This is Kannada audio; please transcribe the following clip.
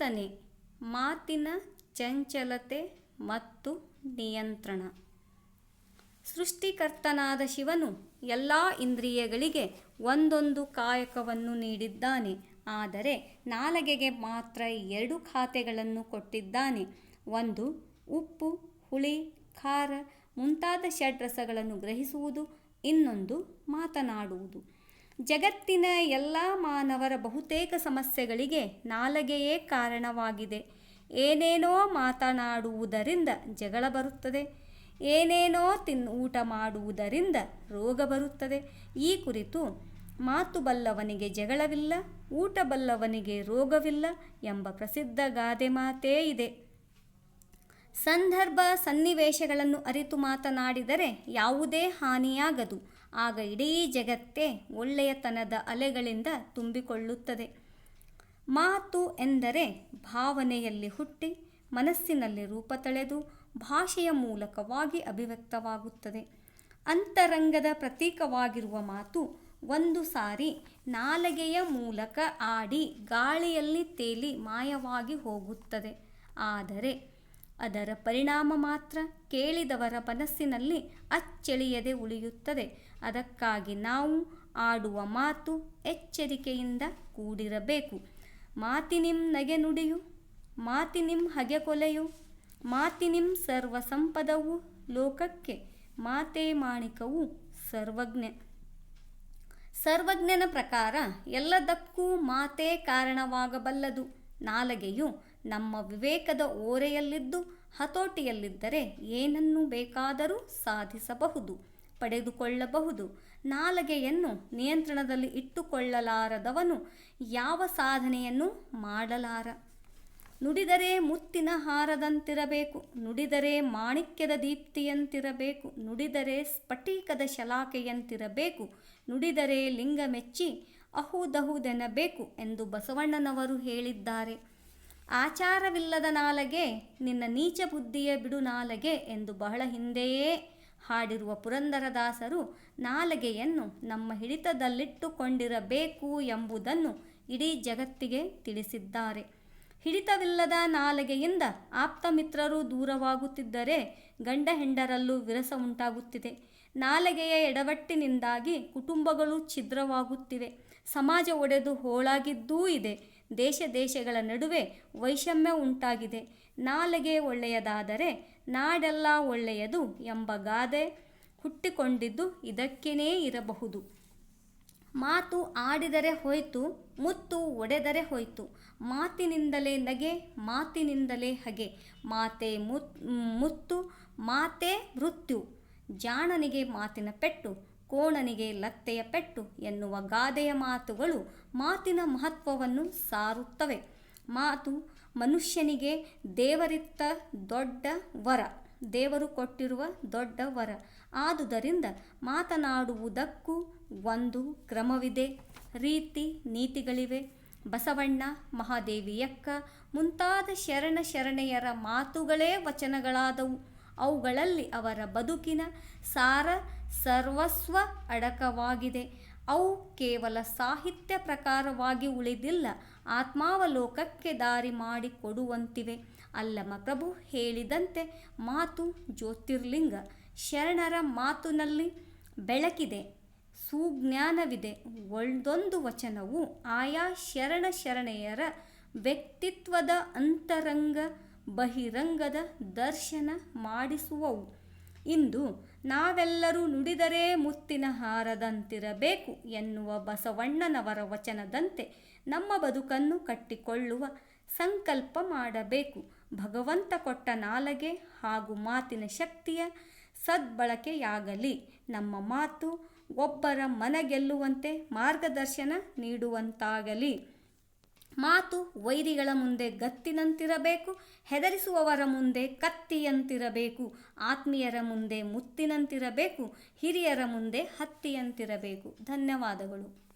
ಚಿಂತನೆ ಮಾತಿನ ಚಂಚಲತೆ ಮತ್ತು ನಿಯಂತ್ರಣ. ಸೃಷ್ಟಿಕರ್ತನಾದ ಶಿವನು ಎಲ್ಲ ಇಂದ್ರಿಯಗಳಿಗೆ ಒಂದೊಂದು ಕಾಯಕವನ್ನು ನೀಡಿದ್ದಾನೆ. ಆದರೆ ನಾಲಗೆಗೆ ಮಾತ್ರ ಎರಡು ಖಾತೆಗಳನ್ನು ಕೊಟ್ಟಿದ್ದಾನೆ. ಒಂದು ಉಪ್ಪು, ಹುಳಿ, ಖಾರ ಮುಂತಾದ ಷಡ್ರಸಗಳನ್ನು ಗ್ರಹಿಸುವುದು, ಇನ್ನೊಂದು ಮಾತನಾಡುವುದು. ಜಗತ್ತಿನ ಎಲ್ಲ ಮಾನವರ ಬಹುತೇಕ ಸಮಸ್ಯೆಗಳಿಗೆ ನಾಲಗೆಯೇ ಕಾರಣವಾಗಿದೆ. ಏನೇನೋ ಮಾತನಾಡುವುದರಿಂದ ಜಗಳ ಬರುತ್ತದೆ. ಏನೇನೋ ತಿನ್, ಊಟ ಮಾಡುವುದರಿಂದ ರೋಗ ಬರುತ್ತದೆ. ಈ ಕುರಿತು ಮಾತು ಬಲ್ಲವನಿಗೆ ಜಗಳವಿಲ್ಲ, ಊಟ ಬಲ್ಲವನಿಗೆ ರೋಗವಿಲ್ಲ ಎಂಬ ಪ್ರಸಿದ್ಧ ಗಾದೆ ಮಾತೇ ಇದೆ. ಸಂದರ್ಭ ಸನ್ನಿವೇಶಗಳನ್ನು ಅರಿತು ಮಾತನಾಡಿದರೆ ಯಾವುದೇ ಹಾನಿಯಾಗದು. ಆಗ ಇಡೀ ಜಗತ್ತೇ ಒಳ್ಳೆಯತನದ ಅಲೆಗಳಿಂದ ತುಂಬಿಕೊಳ್ಳುತ್ತದೆ. ಮಾತು ಎಂದರೆ ಭಾವನೆಯಲ್ಲಿ ಹುಟ್ಟಿ ಮನಸ್ಸಿನಲ್ಲಿ ರೂಪ ತಳೆದು ಭಾಷೆಯ ಮೂಲಕವಾಗಿ ಅಭಿವ್ಯಕ್ತವಾಗುತ್ತದೆ. ಅಂತರಂಗದ ಪ್ರತೀಕವಾಗಿರುವ ಮಾತು ಒಂದು ಸಾರಿ ನಾಲಗೆಯ ಮೂಲಕ ಆಡಿ ಗಾಳಿಯಲ್ಲಿ ತೇಲಿ ಮಾಯವಾಗಿ ಹೋಗುತ್ತದೆ. ಆದರೆ ಅದರ ಪರಿಣಾಮ ಮಾತ್ರ ಕೇಳಿದವರ ಮನಸ್ಸಿನಲ್ಲಿ ಅಚ್ಚಳಿಯದೆ ಉಳಿಯುತ್ತದೆ. ಅದಕ್ಕಾಗಿ ನಾವು ಆಡುವ ಮಾತು ಎಚ್ಚರಿಕೆಯಿಂದ ಕೂಡಿರಬೇಕು. ಮಾತಿನಿಂ ನಗೆ ನುಡಿಯು, ಮಾತಿನಿಂ ಹಗೆ ಕೊಲೆಯು, ಮಾತಿನಿಂ ಸರ್ವ ಸಂಪದವು ಲೋಕಕ್ಕೆ, ಮಾತೇ ಮಾಣಿಕವು ಸರ್ವಜ್ಞ. ಸರ್ವಜ್ಞನ ಪ್ರಕಾರ ಎಲ್ಲದಕ್ಕೂ ಮಾತೇ ಕಾರಣವಾಗಬಲ್ಲದು. ನಾಲಗೆಯು ನಮ್ಮ ವಿವೇಕದ ಓರೆಯಲ್ಲಿದ್ದು ಹತೋಟಿಯಲ್ಲಿದ್ದರೆ ಏನನ್ನು ಬೇಕಾದರೂ ಸಾಧಿಸಬಹುದು, ಪಡೆದುಕೊಳ್ಳಬಹುದು. ನಾಲಗೆಯನ್ನು ನಿಯಂತ್ರಣದಲ್ಲಿ ಇಟ್ಟುಕೊಳ್ಳಲಾರದವನು ಯಾವ ಸಾಧನೆಯನ್ನು ಮಾಡಲಾರ? ನುಡಿದರೆ ಮುತ್ತಿನ ಹಾರದಂತಿರಬೇಕು, ನುಡಿದರೆ ಮಾಣಿಕ್ಯದ ದೀಪ್ತಿಯಂತಿರಬೇಕು, ನುಡಿದರೆ ಸ್ಫಟಿಕದ ಶಲಾಕೆಯಂತಿರಬೇಕು, ನುಡಿದರೆ ಲಿಂಗ ಮೆಚ್ಚಿ ಅಹುದಹುದೆನಬೇಕು ಎಂದು ಬಸವಣ್ಣನವರು ಹೇಳಿದ್ದಾರೆ. ಆಚಾರವಿಲ್ಲದ ನಾಲಗೆ, ನಿನ್ನ ನೀಚ ಬುದ್ಧಿಯ ಬಿಡು ನಾಲಗೆ ಎಂದು ಬಹಳ ಹಿಂದೆಯೇ ಹಾಡಿರುವ ಪುರಂದರದಾಸರು ನಾಲಗೆಯನ್ನು ನಮ್ಮ ಹಿಡಿತದಲ್ಲಿಟ್ಟುಕೊಂಡಿರಬೇಕು ಎಂಬುದನ್ನು ಇಡೀ ಜಗತ್ತಿಗೆ ತಿಳಿಸಿದ್ದಾರೆ. ಹಿಡಿತವಿಲ್ಲದ ನಾಲಗೆಯಿಂದ ಆಪ್ತಮಿತ್ರರು ದೂರವಾಗುತ್ತಿದ್ದರೆ ಗಂಡ ಹೆಂಡರಲ್ಲೂ ವಿರಸ ಉಂಟಾಗುತ್ತಿದೆ. ನಾಲಗೆಯ ಎಡವಟ್ಟಿನಿಂದಾಗಿ ಕುಟುಂಬಗಳು ಛಿದ್ರವಾಗುತ್ತಿವೆ. ಸಮಾಜ ಒಡೆದು ಹೋಳಾಗಿದ್ದೂ ಇದೆ. ದೇಶ ದೇಶಗಳ ನಡುವೆ ವೈಷಮ್ಯ ಉಂಟಾಗಿದೆ. ನಾಲಗೆ ಒಳ್ಳೆಯದಾದರೆ ನಾಡೆಲ್ಲ ಒಳ್ಳೆಯದು ಎಂಬ ಗಾದೆ ಹುಟ್ಟಿಕೊಂಡಿದ್ದು ಇದಕ್ಕೇನೇ ಇರಬಹುದು. ಮಾತು ಆಡಿದರೆ ಹೋಯ್ತು, ಮುತ್ತು ಒಡೆದರೆ ಹೋಯ್ತು. ಮಾತಿನಿಂದಲೇ ನಗೆ, ಮಾತಿನಿಂದಲೇ ಹಗೆ. ಮಾತೆ ಮುತ್ತು, ಮಾತೆ ಮೃತ್ಯು. ಜಾಣನಿಗೆ ಮಾತಿನ ಪೆಟ್ಟು. ಕೋಣನಿಗೆ ಲತ್ತೆಯ ಪೆಟ್ಟು ಎನ್ನುವ ಗಾದೆಯ ಮಾತುಗಳು ಮಾತಿನ ಮಹತ್ವವನ್ನು ಸಾರುತ್ತವೆ. ಮಾತು ಮನುಷ್ಯನಿಗೆ ದೇವರಿತ್ತ ದೊಡ್ಡ ವರ, ದೇವರು ಕೊಟ್ಟಿರುವ ದೊಡ್ಡ ವರ. ಆದುದರಿಂದ ಮಾತನಾಡುವುದಕ್ಕೂ ಒಂದು ಕ್ರಮವಿದೆ. ರೀತಿ ನೀತಿಗಳಿವೆ. ಬಸವಣ್ಣ ಮಹಾದೇವಿಯಕ್ಕ ಮುಂತಾದ ಶರಣ ಶರಣೆಯರ ಮಾತುಗಳೇ ವಚನಗಳಾದವು. ಅವುಗಳಲ್ಲಿ ಅವರ ಬದುಕಿನ ಸಾರ ಸರ್ವಸ್ವ ಅಡಕವಾಗಿದೆ. ಅವು ಕೇವಲ ಸಾಹಿತ್ಯ ಪ್ರಕಾರವಾಗಿ ಉಳಿದಿಲ್ಲ, ಆತ್ಮಾವಲೋಕಕ್ಕೆ ದಾರಿ ಮಾಡಿಕೊಡುವಂತಿವೆ. ಅಲ್ಲಮ ಪ್ರಭು ಹೇಳಿದಂತೆ ಮಾತು ಜ್ಯೋತಿರ್ಲಿಂಗ, ಶರಣರ ಮಾತಿನಲ್ಲಿ ಬೆಳಕಿದೆ, ಸುಜ್ಞಾನವಿದೆ. ಒಂದೊಂದು ವಚನವು ಆಯಾ ಶರಣ ಶರಣೆಯರ ವ್ಯಕ್ತಿತ್ವದ ಅಂತರಂಗ, ಬಹಿರಂಗದ ದರ್ಶನ ಮಾಡಿಸುವವು. ಇಂದು ನಾವೆಲ್ಲರೂ ನುಡಿದರೆ ಮುತ್ತಿನ ಹಾರದಂತಿರಬೇಕು ಎನ್ನುವ ಬಸವಣ್ಣನವರ ವಚನದಂತೆ ನಮ್ಮ ಬದುಕನ್ನು ಕಟ್ಟಿಕೊಳ್ಳುವ ಸಂಕಲ್ಪ ಮಾಡಬೇಕು. ಭಗವಂತ ಕೊಟ್ಟ ನಾಲಗೆ ಹಾಗೂ ಮಾತಿನ ಶಕ್ತಿಯ ಸದ್ಬಳಕೆಯಾಗಲಿ. ನಮ್ಮ ಮಾತು ಒಬ್ಬರ ಮನ ಗೆಲ್ಲುವಂತೆ ಮಾರ್ಗದರ್ಶನ ನೀಡುವಂತಾಗಲಿ. ಮಾತು ವೈರಿಗಳ ಮುಂದೆ ಗತ್ತಿನಂತಿರಬೇಕು ಹೆದರಿಸುವವರ ಮುಂದೆ ಕತ್ತಿಯಂತಿರಬೇಕು ಆತ್ಮೀಯರ ಮುಂದೆ ಮುತ್ತಿನಂತಿರಬೇಕು ಹಿರಿಯರ ಮುಂದೆ ಹತ್ತಿಯಂತಿರಬೇಕು. ಧನ್ಯವಾದಗಳು.